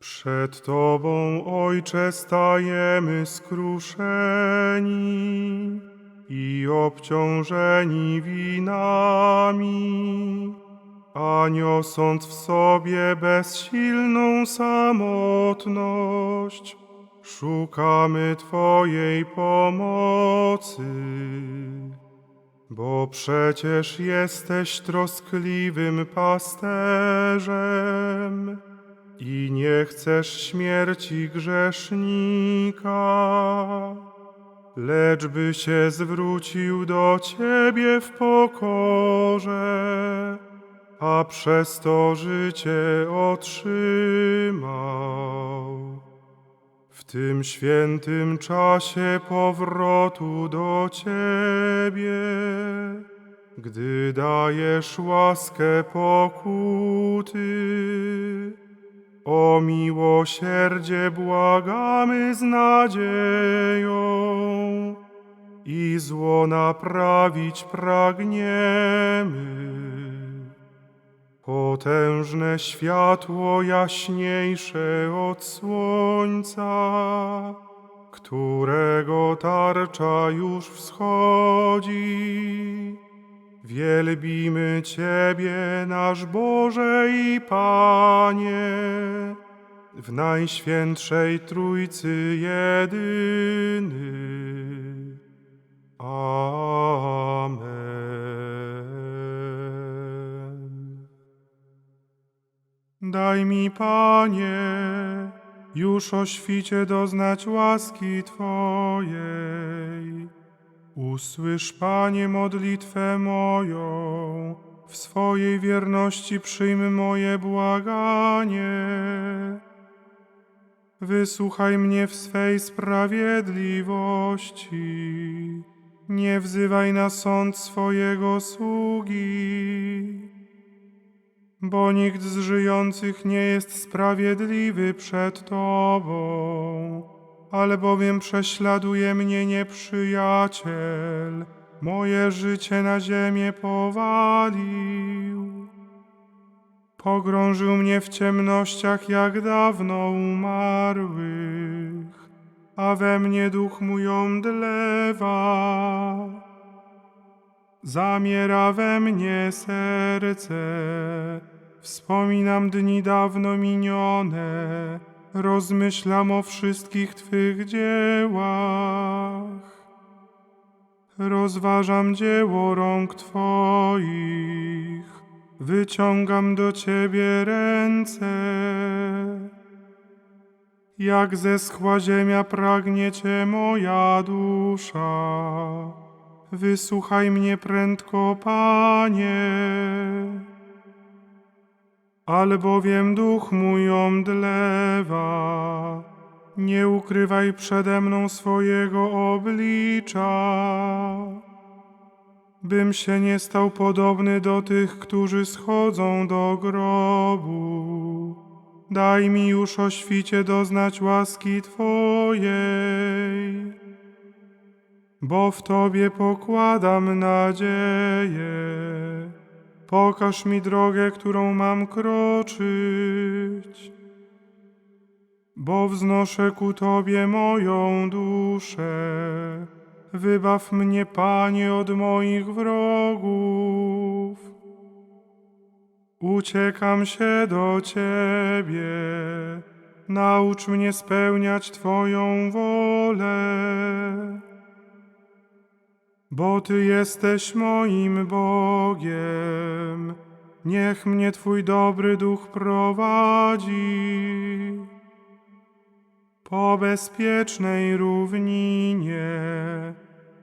Przed Tobą, Ojcze, stajemy skruszeni i obciążeni winami, a niosąc w sobie bezsilną samotność, szukamy Twojej pomocy. Bo przecież jesteś troskliwym pasterzem i nie chcesz śmierci grzesznika, lecz by się zwrócił do Ciebie w pokorze, a przez to życie otrzymał. W tym świętym czasie powrotu do Ciebie, gdy dajesz łaskę pokuty, o miłosierdzie błagamy z nadzieją i zło naprawić pragniemy. Potężne światło jaśniejsze od słońca, którego tarcza już wschodzi. Wielbimy Ciebie, nasz Boże i Panie, w Najświętszej Trójcy jedyny. Amen. Daj mi, Panie, już o świcie doznać łaski Twojej. Usłysz, Panie, modlitwę moją, w swojej wierności przyjm moje błaganie. Wysłuchaj mnie w swej sprawiedliwości. Nie wzywaj na sąd swojego sługi. Bo nikt z żyjących nie jest sprawiedliwy przed Tobą, albowiem prześladuje mnie nieprzyjaciel, moje życie na ziemię powalił. Pogrążył mnie w ciemnościach jak dawno umarłych, a we mnie duch mój omdlewa. Zamiera we mnie serce, wspominam dni dawno minione, rozmyślam o wszystkich Twych dziełach. Rozważam dzieło rąk Twoich, wyciągam do Ciebie ręce. Jak zeschła ziemia pragnie Cię moja dusza. Wysłuchaj mnie prędko, Panie. Albowiem duch mój omdlewa, nie ukrywaj przede mną swojego oblicza, bym się nie stał podobny do tych, którzy schodzą do grobu. Daj mi już o świcie doznać łaski Twojej bo w Tobie pokładam nadzieję. Pokaż mi drogę, którą mam kroczyć, bo wznoszę ku Tobie moją duszę. Wybaw mnie, Panie, od moich wrogów. Uciekam się do Ciebie. Naucz mnie spełniać Twoją wolę bo Ty jesteś moim Bogiem. Niech mnie Twój dobry duch prowadzi po bezpiecznej równinie.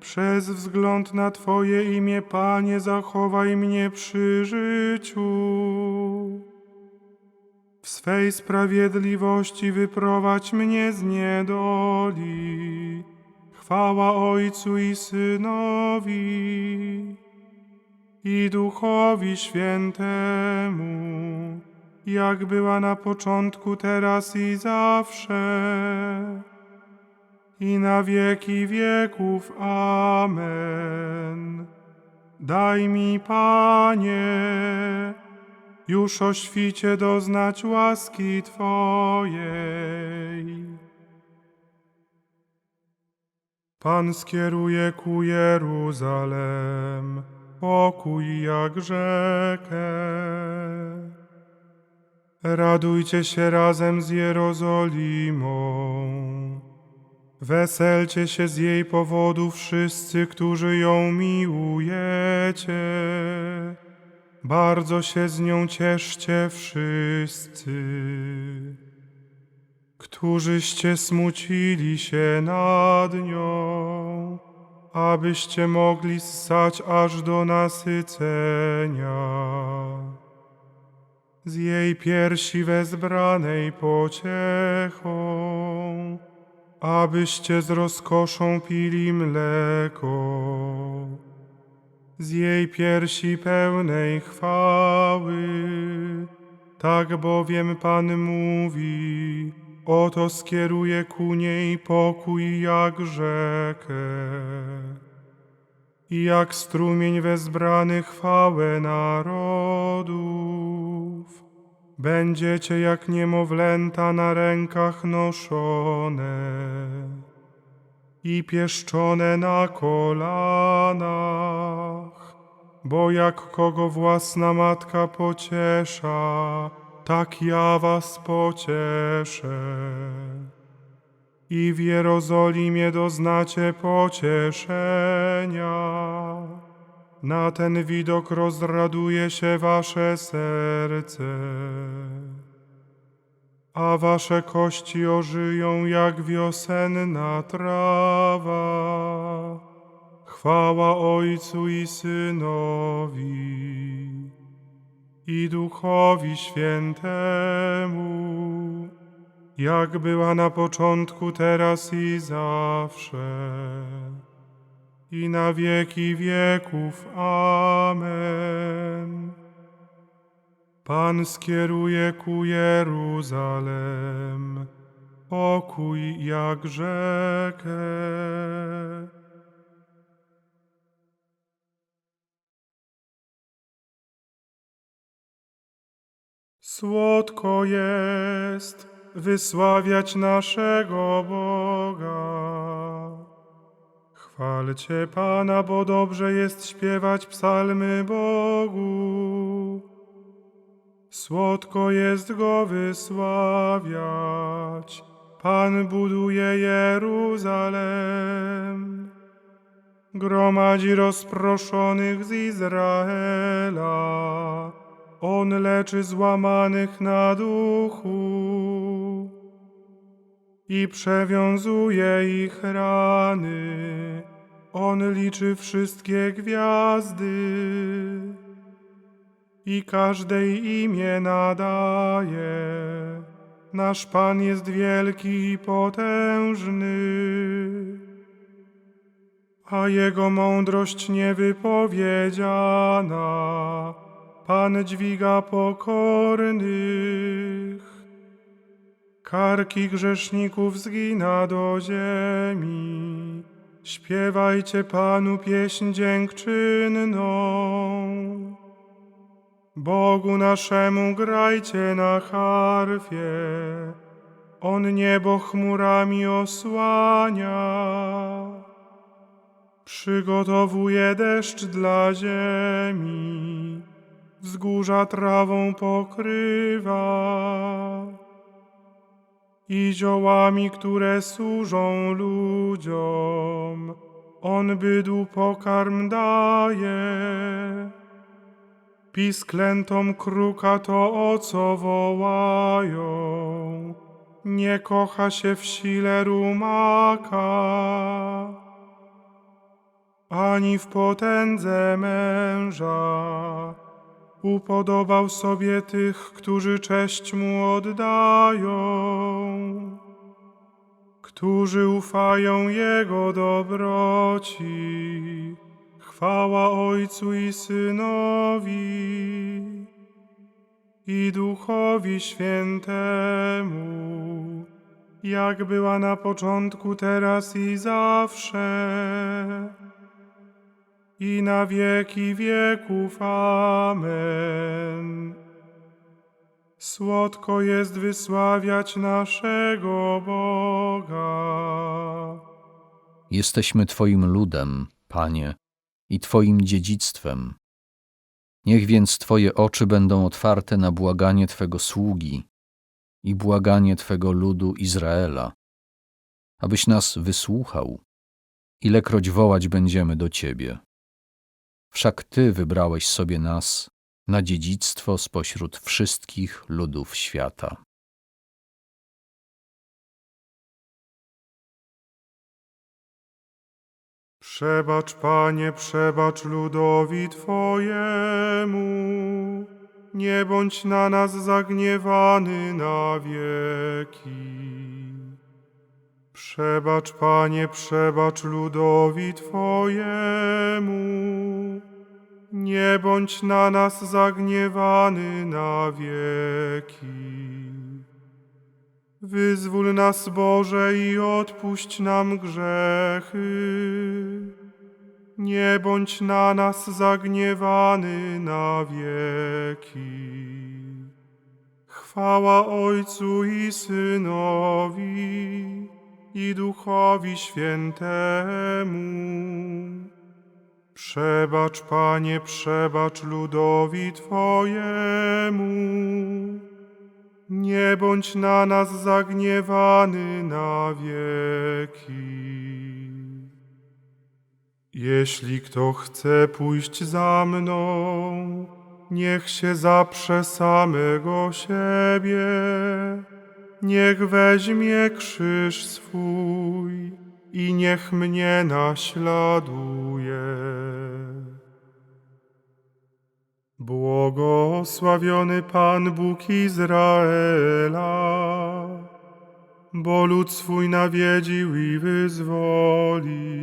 Przez wzgląd na Twoje imię, Panie, zachowaj mnie przy życiu. W swej sprawiedliwości wyprowadź mnie z niedoli. Chwała Ojcu i Synowi i Duchowi Świętemu, jak była na początku, teraz i zawsze, i na wieki wieków. Amen. Daj mi, Panie, już o świcie doznać łaski Twojej. Pan skieruje ku Jeruzalem pokój jak rzekę. Radujcie się razem z Jerozolimą. Weselcie się z jej powodu wszyscy, którzy ją miłujecie. Bardzo się z nią cieszcie wszyscy, którzyście smucili się nad nią, abyście mogli ssać aż do nasycenia. Z jej piersi wezbranej pociechą, abyście z rozkoszą pili mleko z jej piersi pełnej chwały. Tak bowiem Pan mówi, oto skieruje ku niej pokój jak rzekę. I jak strumień wezbrany chwałę narodów. Będziecie jak niemowlęta na rękach noszone i pieszczone na kolanach, bo jak kogo własna matka pociesza, tak ja was pocieszę. I w Jerozolimie doznacie pocieszenia. Na ten widok rozraduje się wasze serce a wasze kości ożyją jak wiosenna trawa. Chwała Ojcu i Synowi i Duchowi Świętemu, jak była na początku, teraz i zawsze, i na wieki wieków. Amen. Pan skieruje ku Jeruzalem pokój jak rzekę. Słodko jest wysławiać naszego Boga. Chwalcie Pana, bo dobrze jest śpiewać psalmy Bogu. Słodko jest go wysławiać. Pan buduje Jeruzalem. Gromadzi rozproszonych z Izraela. On leczy złamanych na duchu i przewiązuje ich rany. On liczy wszystkie gwiazdy i każdej imię nadaje. Nasz Pan jest wielki i potężny, a Jego mądrość niewypowiedziana. Pan dźwiga pokornych, karki grzeszników zgina do ziemi. Śpiewajcie Panu pieśń dziękczynną. Bogu naszemu grajcie na harfie, On niebo chmurami osłania. Przygotowuje deszcz dla ziemi, wzgórza trawą pokrywa i ziołami, które służą ludziom, On bydłu pokarm daje. Pisklętom kruka to o co wołają. Nie kocha się w sile rumaka, ani w potędze męża. Upodobał sobie tych, którzy cześć mu oddają, którzy ufają Jego dobroci. Chwała Ojcu i Synowi i Duchowi Świętemu, jak była na początku, teraz i zawsze, i na wieki wieków. Amen. Słodko jest wysławiać naszego Boga. Jesteśmy Twoim ludem, Panie, i Twoim dziedzictwem. Niech więc Twoje oczy będą otwarte na błaganie Twego sługi i błaganie Twego ludu Izraela, abyś nas wysłuchał, ilekroć wołać będziemy do Ciebie. Wszak Ty wybrałeś sobie nas na dziedzictwo spośród wszystkich ludów świata. Przebacz, Panie, przebacz ludowi Twojemu. Nie bądź na nas zagniewany na wieki. Przebacz, Panie, przebacz ludowi Twojemu. Nie bądź na nas zagniewany na wieki. Wyzwól nas, Boże, i odpuść nam grzechy. Nie bądź na nas zagniewany na wieki. Chwała Ojcu i Synowi i Duchowi Świętemu. Przebacz, Panie, przebacz ludowi Twojemu. Nie bądź na nas zagniewany na wieki. Jeśli kto chce pójść za mną, niech się zaprze samego siebie, niech weźmie krzyż swój i niech mnie naśladuje. Błogosławiony Pan Bóg Izraela, bo lud swój nawiedził i wyzwolił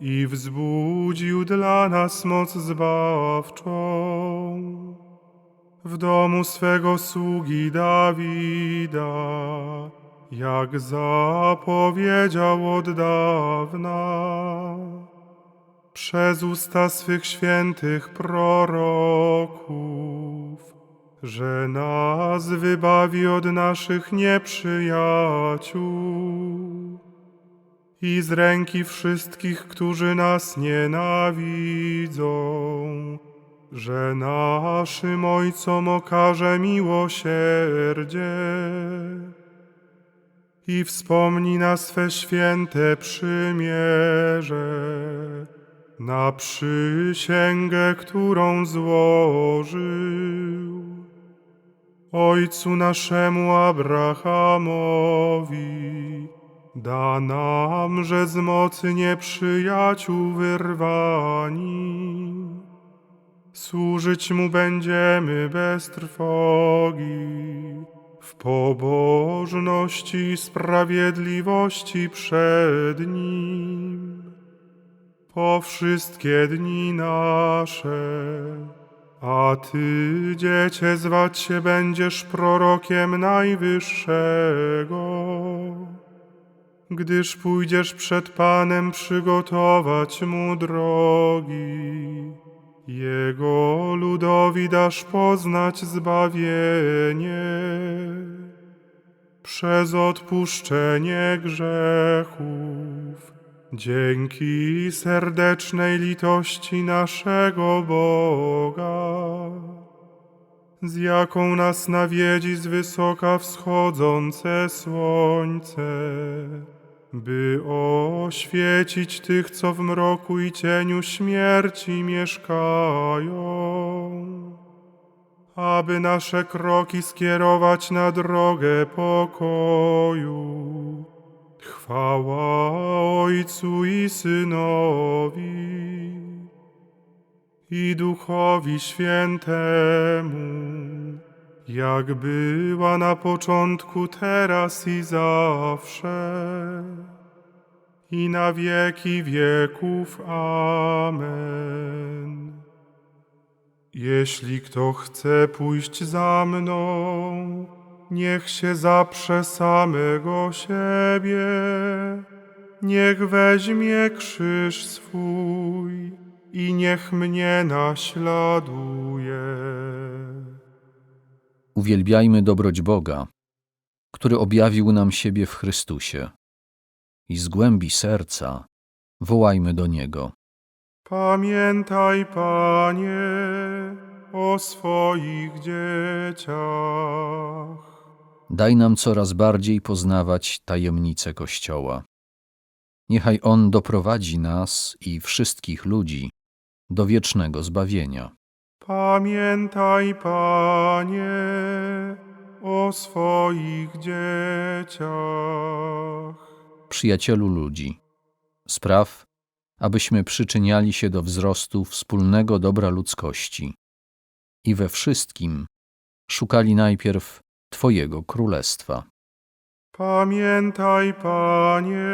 i wzbudził dla nas moc zbawczą. W domu swego sługi Dawida, jak zapowiedział od dawna. Przez usta swych świętych proroków, że nas wybawi od naszych nieprzyjaciół. I z ręki wszystkich, którzy nas nienawidzą, że naszym Ojcom okaże miłosierdzie. I wspomni na swe święte przymierze, na przysięgę, którą złożył Ojcu naszemu Abrahamowi, da nam, że z mocy nieprzyjaciół wyrwani, służyć Mu będziemy bez trwogi, w pobożności i sprawiedliwości przed Nim po wszystkie dni nasze. A Ty, dziecię, zwać się będziesz prorokiem Najwyższego, gdyż pójdziesz przed Panem przygotować Mu drogi. Jego ludowi dasz poznać zbawienie. Przez odpuszczenie grzechów Dzięki serdecznej litości naszego Boga, z jaką nas nawiedzi z wysoka wschodzące słońce, by oświecić tych, co w mroku i cieniu śmierci mieszkają, aby nasze kroki skierować na drogę pokoju. Chwała Ojcu i Synowi i Duchowi Świętemu, jak była na początku, teraz i zawsze, i na wieki wieków. Amen. Jeśli kto chce pójść za mną, niech się zaprze samego siebie, niech weźmie krzyż swój i niech mnie naśladuje. Uwielbiajmy dobroć Boga, który objawił nam siebie w Chrystusie. I z głębi serca wołajmy do Niego. Pamiętaj, Panie, o swoich dzieciach. Daj nam coraz bardziej poznawać tajemnice Kościoła. Niechaj On doprowadzi nas i wszystkich ludzi do wiecznego zbawienia. Pamiętaj, Panie, o swoich dzieciach. Przyjacielu ludzi, spraw, abyśmy przyczyniali się do wzrostu wspólnego dobra ludzkości i we wszystkim szukali najpierw Twojego Królestwa. Pamiętaj, Panie,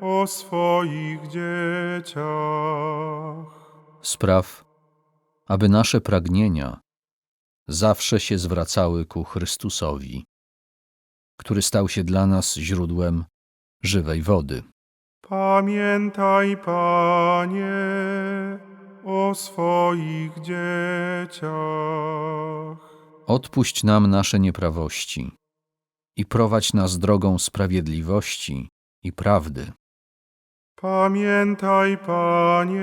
o swoich dzieciach. Spraw, aby nasze pragnienia zawsze się zwracały ku Chrystusowi, który stał się dla nas źródłem żywej wody. Pamiętaj, Panie, o swoich dzieciach. Odpuść nam nasze nieprawości i prowadź nas drogą sprawiedliwości i prawdy. Pamiętaj, Panie,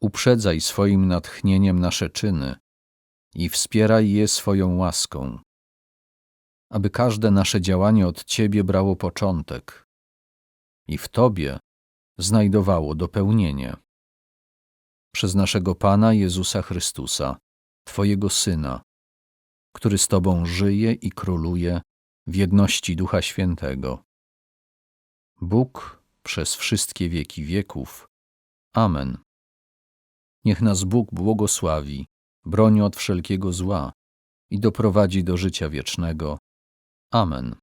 uprzedzaj swoim natchnieniem nasze czyny i wspieraj je swoją łaską, aby każde nasze działanie od Ciebie brało początek i w Tobie znajdowało dopełnienie. Przez naszego Pana Jezusa Chrystusa, Twojego Syna, który z Tobą żyje i króluje w jedności Ducha Świętego. Bóg przez wszystkie wieki wieków. Amen. Niech nas Bóg błogosławi, broni od wszelkiego zła i doprowadzi do życia wiecznego. Amen.